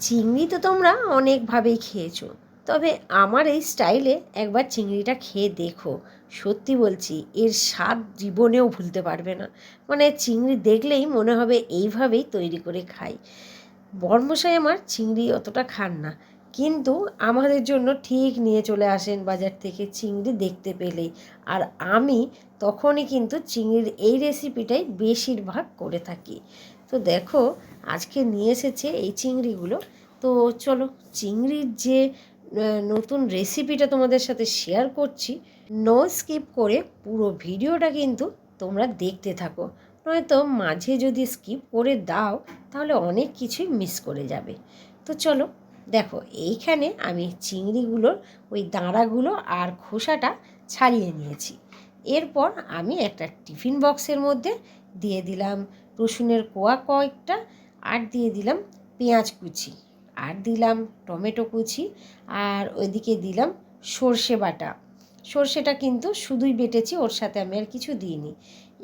চিংড়ি তো তোমরা অনেকভাবেই খেয়েছো। তবে আমার এই স্টাইলে একবার চিংড়িটা খেয়ে দেখো। সত্যি বলছি, এর স্বাদ জীবনেও ভুলতে পারবে না। মানে চিংড়ি দেখলেই মনে হবে এইভাবেই তৈরি করে খাই। বর্মশাই আমার চিংড়ি অতটা খান না। কিন্তু আমাদের জন্য ঠিক নিয়ে চলে আসেন বাজার থেকে চিংড়ি দেখতে পেলেই। আর আমি তখনই কিন্তু চিংড়ির এই রেসিপিটাই বেশিরভাগ করে থাকি। তো দেখো, আজকে নিয়ে এসেছে এই চিংড়িগুলো। তো চলো, চিংড়ির যে নতুন রেসিপিটা তোমাদের সাথে শেয়ার করছি নো স্কিপ করে পুরো ভিডিওটা কিন্তু তোমরা দেখতে থাকো। নয়তো মাঝে যদি স্কিপ করে দাও, তাহলে অনেক কিছুই মিস করে যাবে। তো চলো, দেখো, এইখানে আমি চিংড়িগুলোর ওই দাঁড়াগুলো আর খোসাটা ছাড়িয়ে নিয়েছি। এরপর আমি একটা টিফিন বক্সের মধ্যে দিয়ে দিলাম রসুনের কোয়া কয়েকটা, আর দিয়ে দিলাম পেঁয়াজ কুচি। আর দিলাম টমেটো কুচি, আর ওইদিকে দিলাম সর্ষে বাটা। সর্ষেটা কিন্তু শুধুই বেটেছি, ওর সাথে আমি আর কিছু দিইনি।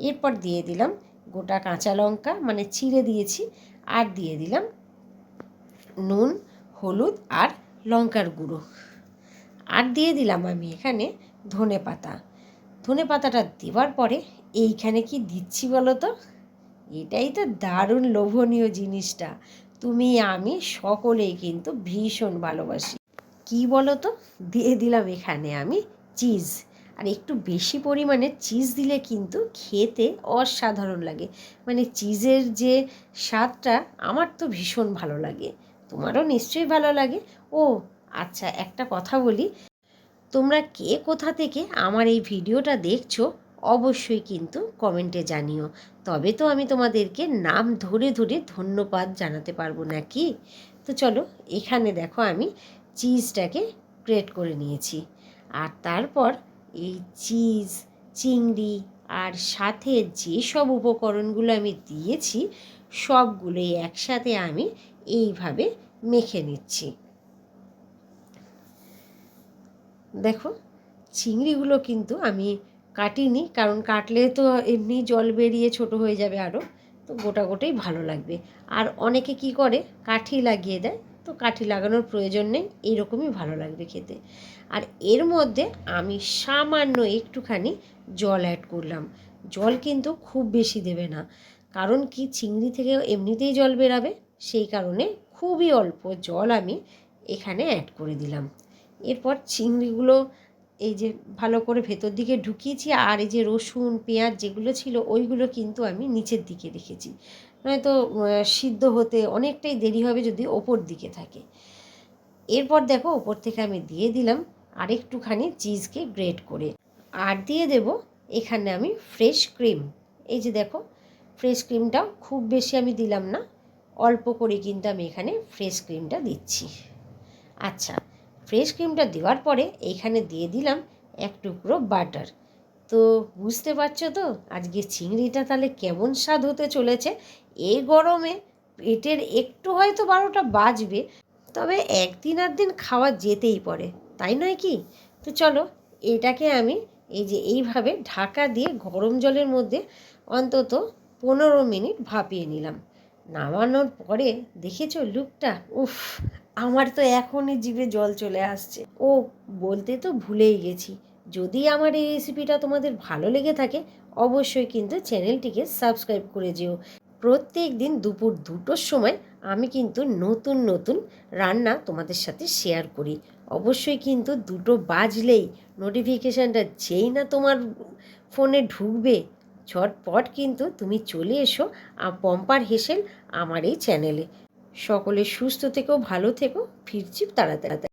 এরপর দিয়ে দিলাম গোটা কাঁচা লঙ্কা মানে চিড়ে দিয়েছি, আর দিয়ে দিলাম নুন, হলুদ আর লঙ্কার গুঁড়ো। আর দিয়ে দিলাম আমি এখানে ধনে পাতা ধনে পাতাটা দেওয়ার পরে এইখানে কি দিচ্ছি বলো তো? এটাই তো দারুণ লোভনীয় জিনিসটা। তুমি, আমি সকলেই কিন্তু ভীষণ ভালোবাসি। কি বলো তো দিয়ে দিলাম এখানে আমি চিজ। আর একটু বেশি পরিমাণে চিজ দিলে কিন্তু খেতে অসাধারণ লাগে। মানে চিজের যে স্বাদটা, আমার তো ভীষণ ভালো লাগে। তোমারও নিশ্চয়ই ভালো লাগে। ও আচ্ছা একটা কথা বলি। তোমরা কে কোথা থেকে আমার এই ভিডিওটা দেখছ অবশ্যই কিন্তু কমেন্টে জানিও। তবে তো আমি তোমাদেরকে নাম ধরে ধরে ধন্যবাদ জানাতে পারব নাকি? তো চলো, এখানে দেখো আমি চিজটাকে গ্রেট করে নিয়েছি। আর তারপর এই চিজ, চিংড়ি আর সাথে যেসব উপকরণগুলো আমি দিয়েছি, সবগুলোই একসাথে আমি এইভাবে মেখে নিচ্ছি। দেখো, চিংড়িগুলো কিন্তু আমি কাটিনি, কারণ কাটলে তো এমনি জল বেরিয়ে ছোট হয়ে যাবে আরও তো গোটা গোটাই ভালো লাগবে। আর অনেকে কি করে, কাঠি লাগিয়ে দেয়, তো কাঠি লাগানোর প্রয়োজন নেই এইরকমই ভালো লাগবে খেতে। আর এর মধ্যে আমি সামান্য একটুখানি জল অ্যাড করলাম। জল কিন্তু খুব বেশি দেবে না, কারণ কি চিংড়ি থেকে এমনিতেই জল বেরাবে, সেই কারণে খুবই অল্প জল আমি এখানে অ্যাড করে দিলাম। এরপর চিংড়িগুলো এই যে ভালো করে ভেতর দিকে ঢুকিয়েছি, আর এই যে রসুন, পেঁয়াজ যেগুলো ছিল, ওইগুলো কিন্তু আমি নিচের দিকে রেখেছি। নয়তো সিদ্ধ হতে অনেকটাই দেরি হবে যদি ওপর দিকে থাকে। এরপর দেখো, ওপর থেকে আমি দিয়ে দিলাম আরেকটুখানি চিজকে গ্রেট করে। আর দিয়ে দেব এখানে আমি ফ্রেশ ক্রিম। এই যে দেখো, ফ্রেশ ক্রিমটাও খুব বেশি আমি দিলাম না, অল্প করে কিন্তু আমি এখানে ফ্রেশ ক্রিমটা দিচ্ছি। আচ্ছা ফ্রেশ ক্রিমটা দেওয়ার পরে এইখানে দিয়ে দিলাম এক টুকরো বাটার। তো বুঝতে পারছ তো? আজকে চিংড়িটা তাহলে কেমন স্বাদ হতে চলেছে? এই গরমে পেটের একটু হয়তো বারোটা বাজবে, তবে একদিন আর দিন খাওয়া যেতেই পারে, তাই নয় কি? তো চলো, এটাকে আমি এই যে এইভাবে ঢাকা দিয়ে গরম জলের মধ্যে অন্তত পনেরো মিনিট ভাপিয়ে নিলাম। নামানোর পরে দেখেছ লুকটা উফ আমার তো এখনই জিভে জল চলে আসছে। ও, বলতে তো ভুলেই গেছি। যদি আমার এই রেসিপিটা তোমাদের ভালো লেগে থাকে, অবশ্যই কিন্তু চ্যানেলটিকে সাবস্ক্রাইব করে যেও। প্রত্যেক দিন দুপুর দুটোর সময় আমি কিন্তু নতুন নতুন রান্না তোমাদের সাথে শেয়ার করি। অবশ্যই কিন্তু দুটো বাজলেই নোটিফিকেশানটা যেই না তোমার ফোনে ঢুকবে, ঝটপট কিন্তু তুমি চলে এসো পম্পার হেসেল আমার এই চ্যানেলে সকলে সুস্থ থেকো ভালো থেকো ফিরছি তাড়াতাড়ি।